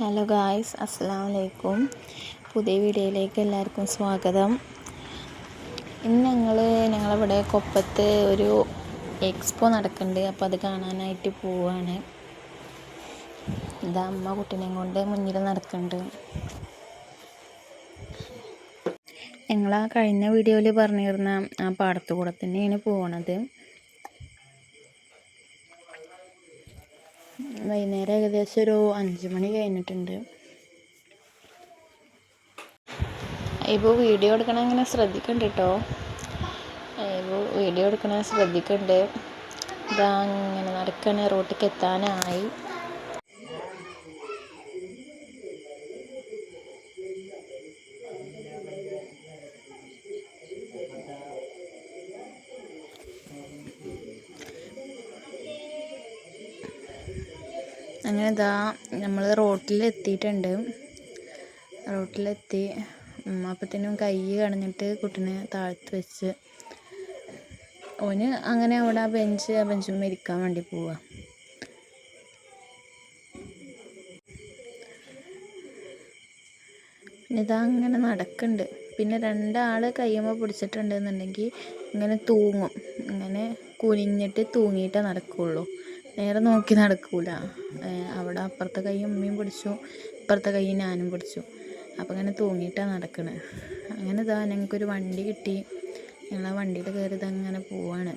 Hello guys അസ്സാം വലൈക്കും പുതിയ വീഡിയോയിലേക്ക് എല്ലാവർക്കും സ്വാഗതം. ഇന്ന് ഞങ്ങൾ ഞങ്ങളിവിടെ കൊപ്പത്ത് ഒരു എക്സ്പോ നടക്കുന്നുണ്ട്. അപ്പോൾ അത് കാണാനായിട്ട് പോവാണ്. ഇതാ അമ്മ കുട്ടീനെയും കൊണ്ട് മുന്നിൽ നടക്കുന്നുണ്ട്. ഞങ്ങൾ ആ കഴിഞ്ഞ വീഡിയോയിൽ പറഞ്ഞിരുന്ന ആ പാടത്തു കൂടെ തന്നെയാണ് പോണത്. വൈകുന്നേരം ഏകദേശം ഒരു അഞ്ച് മണി കഴിഞ്ഞിട്ടുണ്ട്. ഇപ്പോൾ വീഡിയോ എടുക്കണ അങ്ങനെ ശ്രദ്ധിക്കണ്ട കേട്ടോ ഇപ്പോൾ വീഡിയോ എടുക്കണ ശ്രദ്ധിക്കണ്ട്. ഇതാ ഇങ്ങനെ നടക്കണ റോട്ടിക്ക് എത്താനായി. അങ്ങനെ ഇതാ നമ്മൾ റോട്ടിൽ എത്തിയിട്ടുണ്ട് റോട്ടിലെത്തി അപ്പത്തേനും കൈ കടഞ്ഞിട്ട് കുട്ടീനെ താഴ്ത്തി വെച്ച്. ഓന് അങ്ങനെ അവിടെ ആ ബെഞ്ച് ആ ബെഞ്ചുമ്മ ഇരിക്കാൻ വേണ്ടി പോവുക ഇതാ അങ്ങനെ നടക്കുന്നുണ്ട് പിന്നെ രണ്ടാൾ കയ്യുമ്പോൾ പിടിച്ചിട്ടുണ്ടെന്നുണ്ടെങ്കിൽ ഇങ്ങനെ തൂങ്ങും. ഇങ്ങനെ കുനിഞ്ഞിട്ട് തൂങ്ങിയിട്ടേ നടക്കുകയുള്ളൂ നേരെ നോക്കി നടക്കൂല. അവിടെ അപ്പുറത്തെ കൈ ഉമ്മയും പിടിച്ചു ഇപ്പുറത്തെ കൈ ഞാനും പിടിച്ചു. അപ്പം അങ്ങനെ തൂങ്ങിയിട്ടാണ് നടക്കുന്നത് അങ്ങനെ ഇതാ ഞങ്ങൾക്കൊരു വണ്ടി കിട്ടി. ഞങ്ങൾ ആ വണ്ടിയിൽ കയറി അങ്ങനെ പോവാണ്.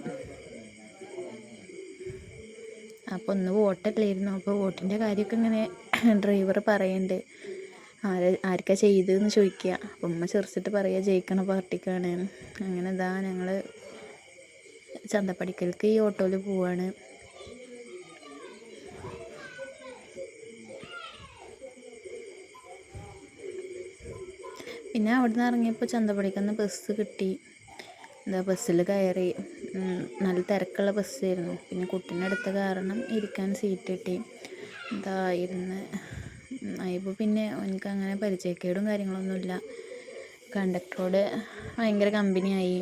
അപ്പോൾ ഒന്ന് വോട്ടല്ലായിരുന്നു. അപ്പോൾ വോട്ടിന്റെ കാര്യമൊക്കെ ഇങ്ങനെ ഡ്രൈവർ പറയുന്നുണ്ട് ആരെ ആർക്കാ ചെയ്തതെന്ന് ചോദിക്കുക അപ്പം ഉമ്മ ചെറിച്ചിട്ട് പറയുക ജയിക്കണ പാർട്ടിക്കാണ്. അങ്ങനെ ഇതാ ഞങ്ങൾ ചന്തപ്പടിക്കൽക്ക് ഈ ഓട്ടോയിൽ പോവാണ്. പിന്നെ അവിടെ നിന്ന് ഇറങ്ങിയപ്പോൾ ചന്തപ്പടിക്കുന്ന ബസ് കിട്ടി. എന്താ ബസ്സിൽ കയറി. നല്ല തിരക്കുള്ള ബസ്സായിരുന്നു പിന്നെ കുട്ടീനെ അടുത്ത കാരണം ഇരിക്കാൻ സീറ്റ് കിട്ടി. എന്താ ഇരുന്ന്. ആയപ്പോൾ പിന്നെ എനിക്ക് അങ്ങനെ പരിചയക്കേടും കാര്യങ്ങളൊന്നുമില്ല. കണ്ടക്ടറോട് ഭയങ്കര കമ്പനിയായി.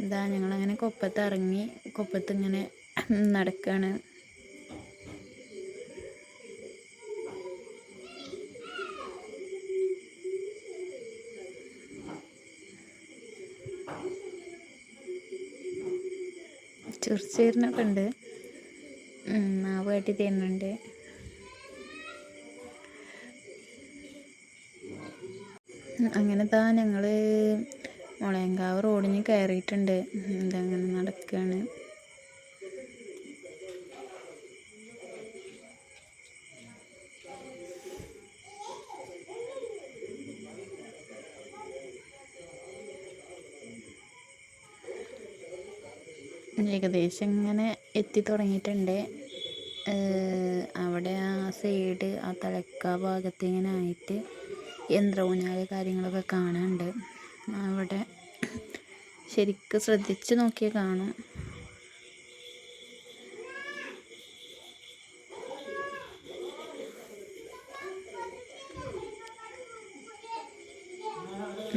എന്താ ഞങ്ങളങ്ങനെ കൊപ്പത്ത് ഇറങ്ങി കൊപ്പത്ത് ഇങ്ങനെ നടക്കുകയാണ് ചെറുച്ചേരിനൊക്കെ ഉണ്ട്. മാവ് കാട്ടി തരുന്നുണ്ട്. അങ്ങനെ താ ഞങ്ങൾ മുളയങ്കാവ് റോഡിന് കയറിയിട്ടുണ്ട്. അങ്ങനെ നടക്കുകയാണ് ഏകദേശം ഇങ്ങനെ എത്തി തുടങ്ങിയിട്ടുണ്ട്. അവിടെ ആ സൈഡ് ആ തലക്ക ഭാഗത്ത് ഇങ്ങനെ ആയിട്ട് യന്ത്രഊഞ്ഞാൽ കാര്യങ്ങളൊക്കെ കാണാനുണ്ട്. അവിടെ ശരിക്കും ശ്രദ്ധിച്ച് നോക്കിയാൽ കാണും.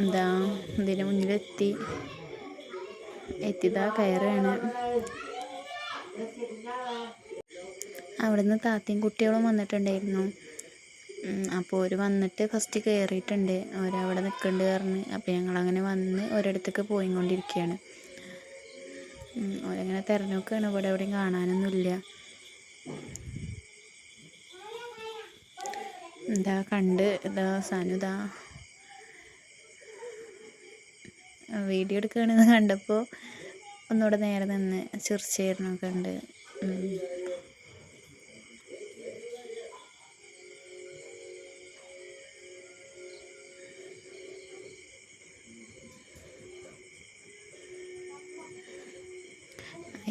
എന്താ ഇതിന് മുന്നിലെത്തി. എത്തിയതാ കയറാണ്. അവിടുന്ന് താത്തയും കുട്ടികളും വന്നിട്ടുണ്ടായിരുന്നു. അപ്പോൾ അവർ വന്നിട്ട് ഫസ്റ്റ് കയറിയിട്ടുണ്ട്. അവരവിടെ നിൽക്കുന്നുണ്ട് പറഞ്ഞ്. അപ്പോൾ ഞങ്ങളങ്ങനെ വന്ന് ഒരിടത്തേക്ക് പോയിക്കൊണ്ടിരിക്കുകയാണ് അവരങ്ങനെ തിരഞ്ഞെടുക്കുകയാണ് ഇവിടെ എവിടെയും കാണാനൊന്നുമില്ല. എന്താ കണ്ട് ഇതാ സനുതാ വീഡിയോ എടുക്കുകയാണെന്ന് കണ്ടപ്പോൾ ഒന്നുകൂടെ നേരെ നിന്ന് ചിരിച്ചായിരുന്നു കണ്ട്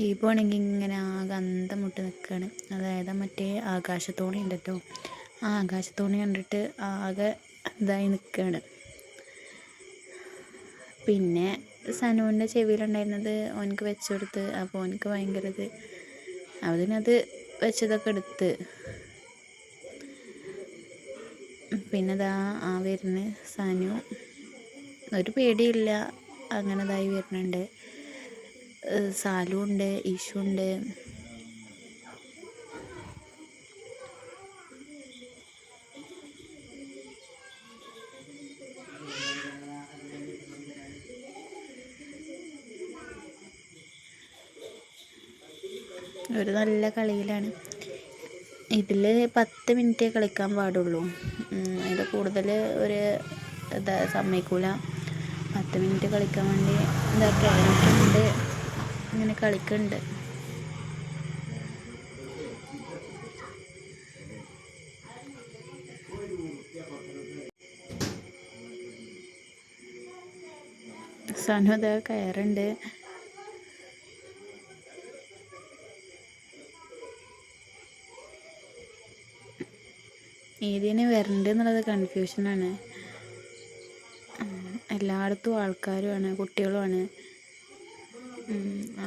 ഈ പോണെങ്കിൽ ഇങ്ങനെ ആകെ അന്തം മുട്ട് നിൽക്കുകയാണ് അതായത് മറ്റേ ആകാശത്തോണി ഉണ്ട് ആ ആകാശത്തോണി കണ്ടിട്ട് ആകെ ഇതായി നിൽക്കുകയാണ് പിന്നെ സനുവിന്റെ ചെവിയിലുണ്ടായിരുന്നത് ഓനക്ക് വെച്ച് കൊടുത്ത് അപ്പോൾ ഓനക്ക് ഭയങ്കര ഇത്. അതിനത് വെച്ചതൊക്കെ എടുത്ത്. പിന്നെ ഇതാ ആ വരുന്ന സനു. ഒരു പേടിയില്ല അങ്ങനെതായി വരുന്നുണ്ട്. സാലു ഉണ്ട് ഒരു നല്ല കളിയിലാണ്. ഇതിൽ പത്ത് മിനിറ്റ് കളിക്കാൻ പാടുള്ളൂ. അതിൽ കൂടുതൽ ഒരു ഇതാ സമ്മതിക്കൂല. പത്ത് മിനിറ്റ് കളിക്കാൻ വേണ്ടി എന്താ എനിക്കുണ്ട് ഇങ്ങനെ കളിക്കുന്നുണ്ട് സനുദ കയറുണ്ട്. ഏതിനെ വരണ്ട് എന്നുള്ളത് കൺഫ്യൂഷനാണ് എല്ലായിടത്തും ആൾക്കാരുമാണ് കുട്ടികളുമാണ്. ആ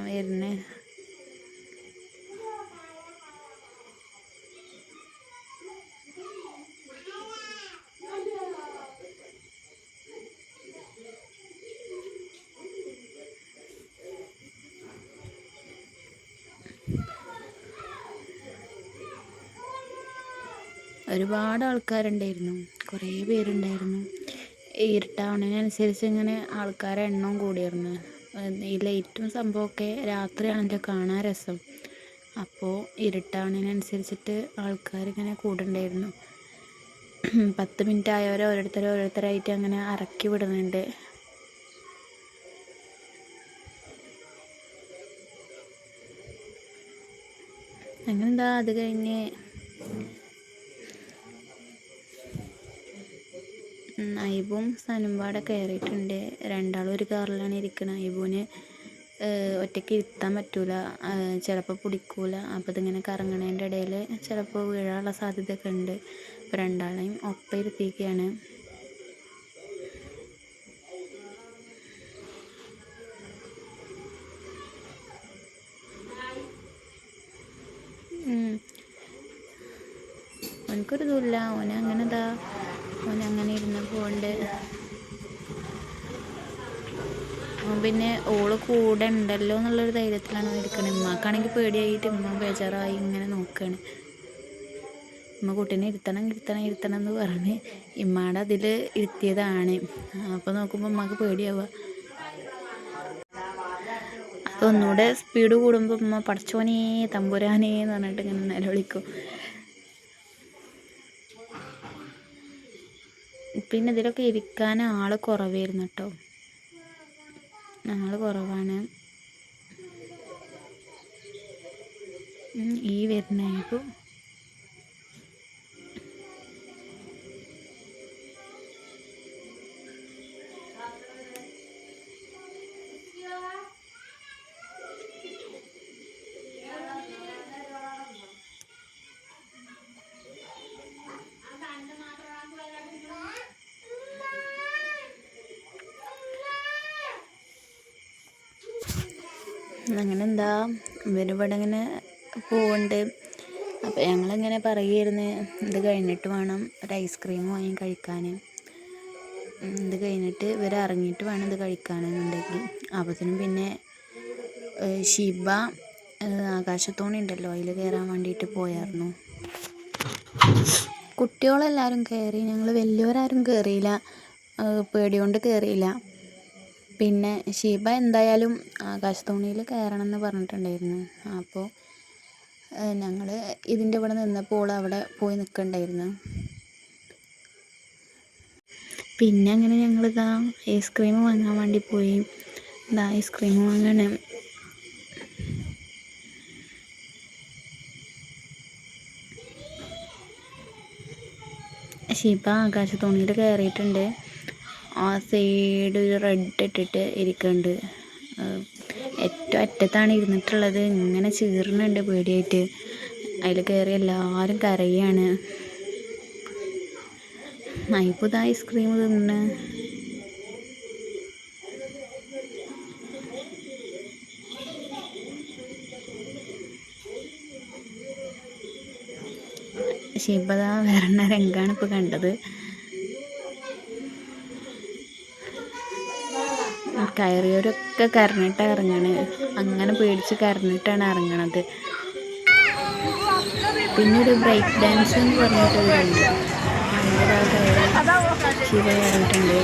ഒരുപാട് ആൾക്കാരുണ്ടായിരുന്നു. കുറേ പേരുണ്ടായിരുന്നു. ഇരുട്ടാവണതിനനുസരിച്ച് ഇങ്ങനെ ആൾക്കാരെ എണ്ണവും കൂടിയിരുന്നു ഈ ലൈറ്റും സംഭവമൊക്കെ രാത്രിയാണല്ലോ കാണാൻ രസം. അപ്പോൾ ഇരുട്ടാവണതിനനുസരിച്ചിട്ട് ആൾക്കാരിങ്ങനെ കൂടുണ്ടായിരുന്നു. പത്ത് മിനിറ്റ് ആയവരെ ഓരോരുത്തർ ഓരോരുത്തരായിട്ട് അങ്ങനെ ഇറക്കി വിടുന്നുണ്ട്. അങ്ങനെന്താ അത് കഴിഞ്ഞ്? ഐബും പാടെ കയറിയിട്ടുണ്ട് രണ്ടാളും ഒരു കാറിലാണ് ഇരിക്കുന്നത് ഐബുവിന് ഒറ്റയ്ക്ക് ഇരുത്താൻ പറ്റൂല. ചിലപ്പോൾ പിടിക്കൂല. അപ്പോൾ ഇതിങ്ങനെ കറങ്ങണതിന്റെ ഇടയിൽ ചിലപ്പോൾ വീഴാനുള്ള സാധ്യതയൊക്കെ ഉണ്ട്. അപ്പോൾ രണ്ടാളെയും ഒപ്പം ഇരുത്തിയിരിക്കുകയാണ് ഓനക്കൊരു ഇതുമില്ല ഓന് അങ്ങനെ ഇതാ ഓൻ അങ്ങനെ ഇരുന്ന് പോണ്ട് ഓൻ പിന്നെ ഓൾ കൂടെ ഉണ്ടല്ലോ എന്നുള്ളൊരു ധൈര്യത്തിലാണ് ഇരിക്കണത്. ഉമ്മാക്കാണെങ്കിൽ പേടിയായിട്ട് ഉമ്മ ബേജാറായി ഇങ്ങനെ നോക്കുകയാണ് ഉമ്മ കുട്ടീനെ ഇരുത്തണം ഇരുത്തണം ഇരുത്തണം എന്ന് പറഞ്ഞ് ഇമ്മാടെ അതിൽ ഇരുത്തിയതാണ്. അപ്പോൾ നോക്കുമ്പോൾ ഉമ്മക്ക് പേടിയാവുക അതൊന്നുകൂടെ സ്പീഡ് കൂടുമ്പോൾ ഉമ്മ പടച്ചോനേ തമ്പുരാനേ എന്ന് പറഞ്ഞിട്ട് ഇങ്ങനെ നിലവിളിക്കും പിന്നെ ഇതിലൊക്കെ ഇരിക്കാൻ ആൾ കുറവായിരുന്നു കേട്ടോ. ആൾ കുറവാണ്. ഈ വരുന്നപ്പോൾ അങ്ങനെ എന്താ ഇവരിവിടെ ഇങ്ങനെ പോവുന്നുണ്ട് അപ്പോൾ ഞങ്ങളിങ്ങനെ പറയുമായിരുന്നു ഇത് കഴിഞ്ഞിട്ട് വേണം ഒരു ഐസ്ക്രീം വാങ്ങി കഴിക്കാൻ. ഇത് കഴിഞ്ഞിട്ട് ഇവർ ഇറങ്ങിയിട്ട് വേണം ഇത് കഴിക്കാനെന്നുണ്ടെങ്കിൽ. അപ്പത്തിനും പിന്നെ ഷിബ ആകാശത്തോണി ഉണ്ടല്ലോ അതിൽ കയറാൻ വേണ്ടിയിട്ട് പോയായിരുന്നു കുട്ടികളെല്ലാവരും കയറി ഞങ്ങൾ വലിയവരാരും കയറിയില്ല പേടികൊണ്ട് കയറിയില്ല പിന്നെ ഷീബ എന്തായാലും ആകാശത്തോണിയിൽ കയറണം എന്ന് പറഞ്ഞിട്ടുണ്ടായിരുന്നു അപ്പോൾ ഞങ്ങൾ ഇതിന്റെ ഇവിടെ നിന്നപ്പോൾ അവിടെ പോയി നിൽക്കണ്ടായിരുന്നു പിന്നെ അങ്ങനെ ഞങ്ങൾ ഞങ്ങളിതാ ഐസ്ക്രീം വാങ്ങാൻ വേണ്ടി പോയി. ഇതാ ഐസ്ക്രീം വാങ്ങണം. ഷീബ ആകാശത്തോണിയിൽ കയറിയിട്ടുണ്ട്. ആ സൈഡ് ഒരു റെഡ് ഇട്ടിട്ട് ഇരിക്കുന്നുണ്ട് ഏറ്റവും അറ്റത്താണ് ഇരുന്നിട്ടുള്ളത്. ഇങ്ങനെ ചീറുന്നുണ്ട് പേടിയായിട്ട്. അതിൽ കയറി എല്ലാവരും കരയാണ്. നൈപ്പുത ഐസ്ക്രീം തിന്ന്. ശിബത വരണ രംഗാണ് ഇപ്പോൾ കണ്ടത്. കയറിയവരൊക്കെ കരഞ്ഞിട്ടാണ് ഇറങ്ങണത് അങ്ങനെ പേടിച്ച് കരഞ്ഞിട്ടാണ് ഇറങ്ങണത്. പിന്നെ ഒരു ബ്രേക്ക് ഡാൻസ് എന്ന് പറഞ്ഞിട്ടുണ്ട് ശിവ കയറിയിട്ടുണ്ട്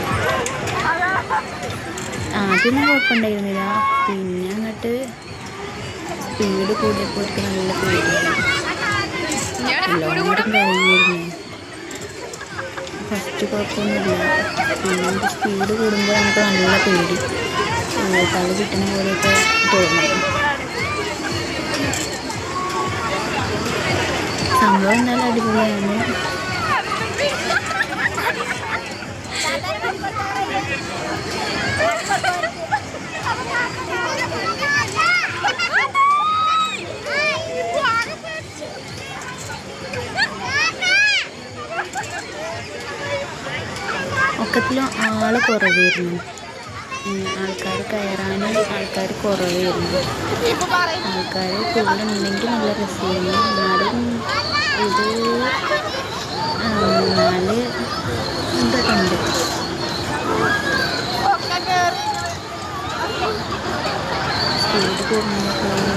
ആദ്യമൊന്നും കുഴപ്പമുണ്ടായിരുന്നില്ല. പിന്നെ അങ്ങോട്ട് സ്പീഡ് കൂടിയപ്പോഴത്തേക്ക് നല്ല പേടിയാണ് എല്ലാവരും കഴിഞ്ഞിരുന്നു ഫസ്റ്റ് കുഴപ്പമൊന്നുമില്ല. പിന്നെ സ്പീഡ് കൂടുമ്പോൾ നമുക്ക് നല്ല പേടി. തല കിട്ടുന്ന പോലെയൊക്കെ തോന്നും. സംഭവം എന്നാലും അടിപൊളിയാണ് കുറവായിരുന്നു ആൾക്കാർ കയറാനും ആൾക്കാർ കുറവായിരുന്നു ആൾക്കാർ കൂടുതലുണ്ടെങ്കിൽ നല്ല രസമായിരുന്നു എന്നാലും ഇത് നാല് ഇതൊക്കെ ഉണ്ട് സ്പീഡ് കൂടുന്നപ്പോൾ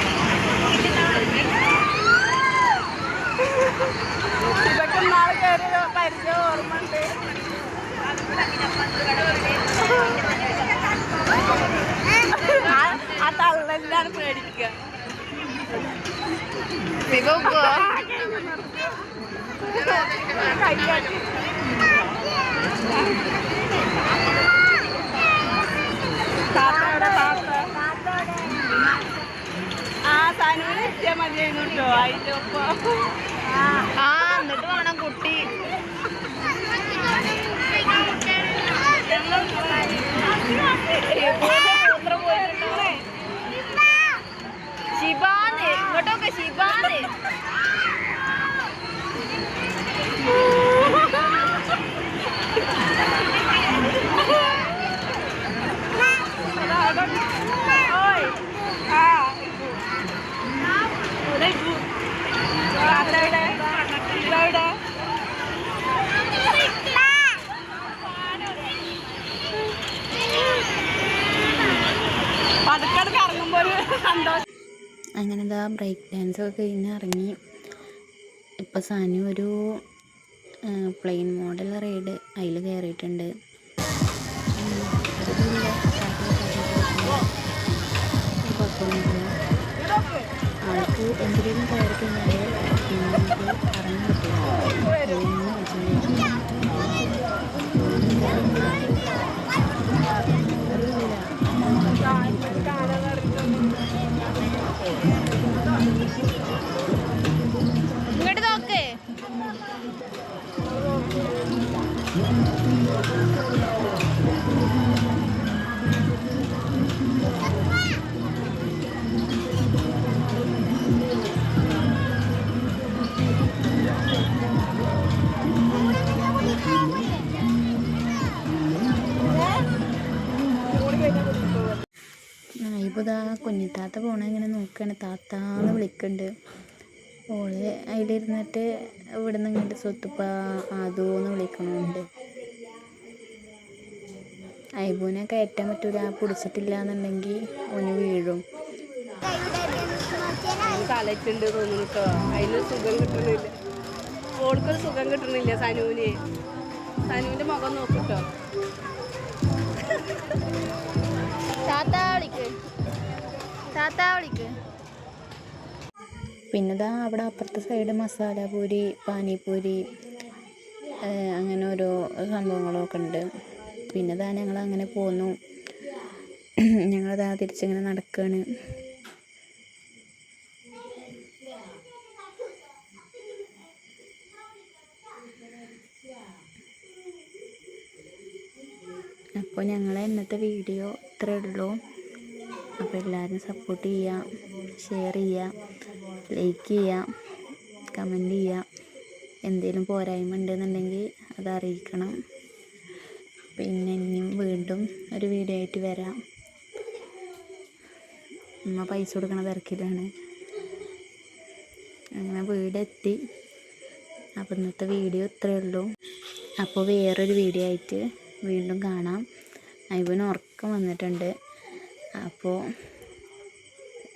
കയറി പരിചയം ഓർമ്മയുണ്ട് ആ- തള്ളലിലാണ് പേടിക്കുക കൈകാട്ടി താത്തയുടെ താത്ത ആ തനുവിന് എത്തിയാൽ മതിയായിരുന്നു കേട്ടോ. അതിന്റെ ഒപ്പം. Cái gì có đi? അങ്ങനെ ഇതാ ബ്രേക്ക് ഡാൻസ് ഒക്കെ കഴിഞ്ഞ് ഇറങ്ങി. ഇപ്പം സാനു ഒരു പ്ലെയിൻ മോഡൽ റൈഡ് അതിൽ കയറിയിട്ടുണ്ട് കുഞ്ഞിത്താത്ത പോണ ഇങ്ങനെ നോക്കുകയാണ് താത്താന്ന് വിളിക്കുന്നുണ്ട് ഓൾ അതിലിരുന്നിട്ട് ഇവിടെ നിന്ന് ഇങ്ങോട്ട് സ്വത്തുപ്പ ആദൂന്ന് വിളിക്കണുണ്ട്. ഐബുവിനെ കയറ്റാൻ പറ്റൂല പിടിച്ചിട്ടില്ല എന്നുണ്ടെങ്കിൽ ഓന് വീഴും. തലച്ചുണ്ട് തോന്നുന്നു കേട്ടോ അതിന് സുഖം കിട്ടണില്ല. ഓൾക്കൊരു സുഖം കിട്ടണില്ല സനുവിന്. സനുവിന്റെ മുഖം നോക്കിട്ടോ താത്ത വിളിക്ക്. താത്താ വിളിക്ക് പിന്നെതാ അവിടെ അപ്പുറത്തെ സൈഡ് മസാലപൂരി പാനിപൂരി അങ്ങനെ ഓരോ സംഭവങ്ങളൊക്കെ ഉണ്ട്. പിന്നെ ദാ ഞങ്ങൾ അങ്ങനെ പോന്നു. ഞങ്ങളതാ തിരിച്ചിങ്ങനെ നടക്കുകയാണ് അപ്പോൾ ഞങ്ങളെ ഇന്നത്തെ വീഡിയോ ഇത്രയേ ഉള്ളൂ. അപ്പോൾ എല്ലാവരും സപ്പോർട്ട് ചെയ്യുക ഷെയർ ചെയ്യുക ലൈക്ക് ചെയ്യുക കമന്റ് ചെയ്യുക എന്തെങ്കിലും പോരായ്മ ഉണ്ടെന്നുണ്ടെങ്കിൽ അത് അറിയിക്കണം. പിന്നെ ഇനിയും വീണ്ടും ഒരു വീഡിയോ ആയിട്ട് വരാം. ഉമ്മ പൈസ കൊടുക്കണ തിരക്കിലാണ്. അങ്ങനെ വീടെത്തി. അപ്പോൾ ഇന്നത്തെ വീഡിയോ ഇത്രയേ ഉള്ളൂ. അപ്പോൾ വേറൊരു വീഡിയോ ആയിട്ട് വീണ്ടും കാണാം. ഇവന് ഉറക്കം വന്നിട്ടുണ്ട്. അപ്പോൾ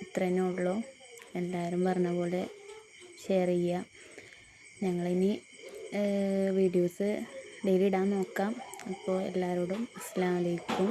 ഇത്രേനേ ഉള്ളൂ എല്ലാവരും പറഞ്ഞ പോലെ ഷെയർ ചെയ്യുക. ഞങ്ങളിനി വീഡിയോസ് ഡെയിലി ഇടാൻ നോക്കാം. അപ്പോൾ എല്ലാവരോടും അസ്സാം വലൈക്കും